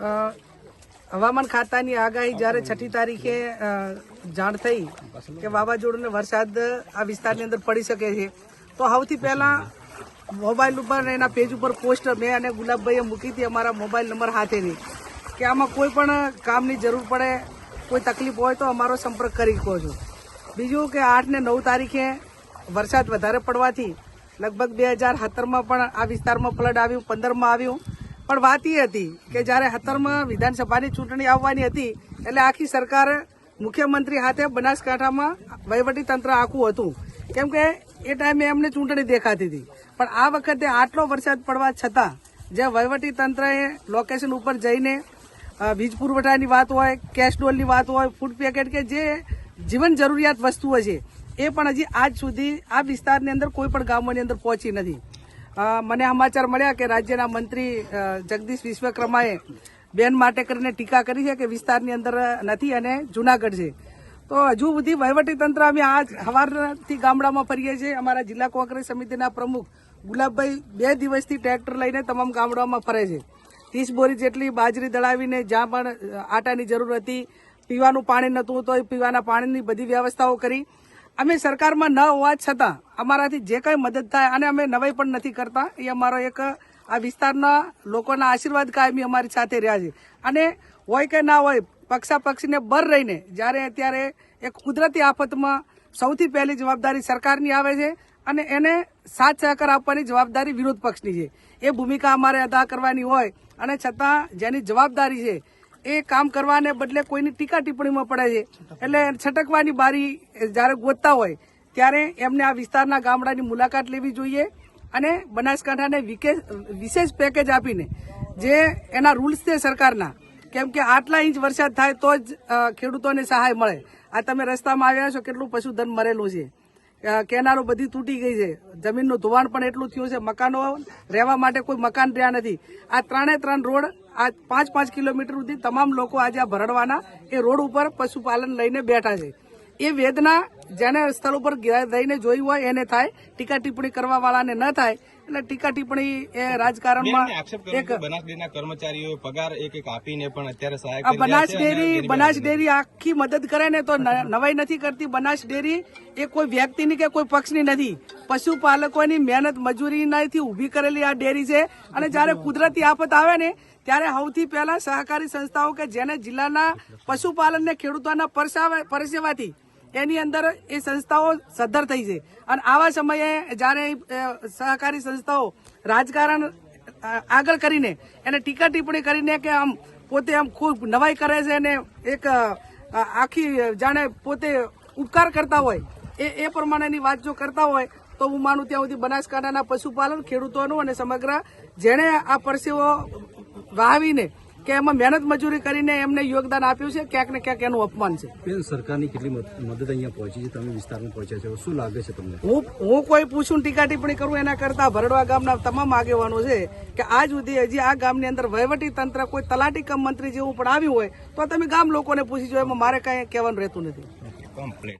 હવામાન ખાતાની આગાહી જ્યારે છઠ્ઠી તારીખે જાણ થઈ કે વાવાઝોડુંને વરસાદ આ વિસ્તારની અંદર પડી શકે છે, તો સૌથી પહેલા મોબાઈલ ઉપર એના પેજ ઉપર પોસ્ટ મેં અને ગુલાબભાઈએ મૂકી હતી અમારા મોબાઈલ નંબર હાથેની કે આમાં કોઈ પણ કામની જરૂર પડે, કોઈ તકલીફ હોય તો અમારો સંપર્ક કરી શકો છો. બીજું કે આઠ ને નવ તારીખે વરસાદ વધારે પડવાથી લગભગ બે હજાર સત્તરમાં પણ આ વિસ્તારમાં ફ્લડ આવ્યું, પંદરમાં આવ્યું પણ વાત એ હતી કે જ્યારે સત્તરમાં વિધાનસભાની ચૂંટણી આવવાની હતી, એટલે આખી સરકાર મુખ્યમંત્રી હાથે બનાસકાંઠામાં વહીવટી તંત્ર આખું હતું. કેમ કે એ ટાઈમે એમને ચૂંટણી દેખાતી હતી. પણ આ વખતે આટલો વરસાદ પડવા છતાં જે વહીવટી તંત્રએ લોકેશન ઉપર જઈને વીજ પુરવઠાની વાત હોય કેશ ડોલની વાત હોય ફૂડ પેકેટ કે જે જીવન જરૂરિયાત વસ્તુઓ છે, એ પણ હજી આજ સુધી આ વિસ્તારની અંદર કોઈ પણ ગામોની અંદર પહોંચી નથી. મને સમાચાર મળ્યા કે રાજ્યના મંત્રી જગદીશ વિશ્વકર્માએ બેન માટે કરીને ટીકા કરી છે કે વિસ્તારની અંદર નથી અને જુનાગઢ છે. તો હજુ સુધી વહીવટી તંત્ર અમે આજ સવારથી ગામડામાં ફરીએ છીએ. અમારા જિલ્લા કોંગ્રેસ સમિતિના પ્રમુખ ગુલાબભાઈ બે દિવસથી ટ્રેક્ટર લઈને તમામ ગામડાઓમાં ફરે છે. ત્રીસ બોરી જેટલી બાજરી દળાવીને જ્યાં પણ આટાની જરૂર હતી, પીવાનું પાણી નહોતું તો પીવાના પાણીની બધી વ્યવસ્થાઓ કરી. અમે સરકારમાં ન હોવા છતાં અમારાથી જે કંઈ મદદ થાય અને અમે નવાઈ પણ નથી કરતા, એ અમારો એક આ વિસ્તારના લોકોના આશીર્વાદ કાયમી અમારી સાથે રહ્યા છે. અને હોય કે ના હોય પક્ષા પક્ષીને બર રહીને જ્યારે અત્યારે એક કુદરતી આફતમાં સૌથી પહેલી જવાબદારી સરકારની આવે છે અને એને સાથ સહકાર આપવાની જવાબદારી વિરોધ પક્ષની છે. એ ભૂમિકા અમારે અદા કરવાની હોય અને છતાં જેની જવાબદારી છે એ કામ કરવાને બદલે કોઈની ટીકા ટિપ્પણીમાં પડે છે. એટલે છટકવાની બારી જ્યારે ગોતતા હોય, ત્યારે એમને આ વિસ્તારના ગામડાની મુલાકાત લેવી જોઈએ અને બનાસકાંઠાને વિશેષ પેકેજ આપીને જે એના રૂલ્સ છે સરકારના, કેમ કે આટલા ઇંચ વરસાદ થાય તો જ ખેડૂતોને સહાય મળે. આ તમે રસ્તામાં આવ્યા છો, કેટલું પશુધન મરેલું છે. કેનારો બધી તૂટી ગઈ છે. જમીનનું ધોવાણ પણ એટલું થયું છે. મકાનો રહેવા માટે કોઈ મકાન રહ્યા નથી. આ ત્રણે ત્રણ રોડ આ પાંચ પાંચ કિલોમીટર સુધી તમામ લોકો આજે આ ભરડવાના એ રોડ ઉપર પશુપાલન લઈને બેઠા છે. એ વેદના જેને સ્થળ ઉપર રહીને જોઈ હોય એને થાય ટીકા ટિપ્પણી કરવા વાળાને ન થાય એટલે ટીકા ટિપ્પણી એ રાજકારણમાં એક કે કર્મચારીઓ પગાર એક એક આપીને પણ અત્યારે સહાય બનાસ ડેરી બનાસ ડેરી આખી મદદ કરે ને તો નવાઈ નથી કરતી. બનાસ ડેરી એ કોઈ વ્યક્તિની કે કોઈ પક્ષની નથી. પશુપાલકોની મહેનત મજૂરીનાથી ઊભી કરેલી આ ડેરી છે. અને જ્યારે કુદરતી આફત આવે ને ત્યારે સૌથી પહેલા સહકારી સંસ્થાઓ કે જેને જિલ્લાના પશુપાલનને ખેડૂતોના પરસાવા- પરસેવાથી એની અંદર એ સંસ્થાઓ સદ્ધર થઈ છે. અને આવા સમયે જ્યારે સહકારી સંસ્થાઓ રાજકારણ આગળ કરીને એને ટીકા ટિપ્પણી કરીને કે આમ પોતે આમ ખૂબ નવાઈ કરે છે અને એક આખી જાણે પોતે ઉપકાર કરતા હોય, એ એ પ્રમાણેની વાત જો કરતા હોય, તો હું માનું ત્યાં સુધી બનાસકાંઠાના પશુપાલન ખેડૂતોનું અને સમગ્ર જેણે આ પરસેવો વાવીને કે એમાં મહેનત મજૂરી કરીને એમને યોગદાન આપ્યું છે ક્યાંક ને ક્યાંક એનું અપમાન છે. બેન સરકારની કેટલી મદ- મદદ અહીંયા પહોંચી છે? તમે વિસ્તારમાં પહોંચ્યા છો. શું લાગે છે તમને? હું હું કોઈ પૂછું ટીકા ટિપ્પણી કરું એના કરતા ભરડવા ગામના તમામ આગેવાનો છે કે આજ સુધી હજી આ ગામની અંદર વહીવટી તંત્ર કોઈ તલાટી કમ મંત્રી જેવું પણ આવ્યું હોય તો તમે ગામ લોકોને પૂછી જો એમાં મારે કાંઈ કહેવાનું રહેતું નથી. કમ્પ્લીટ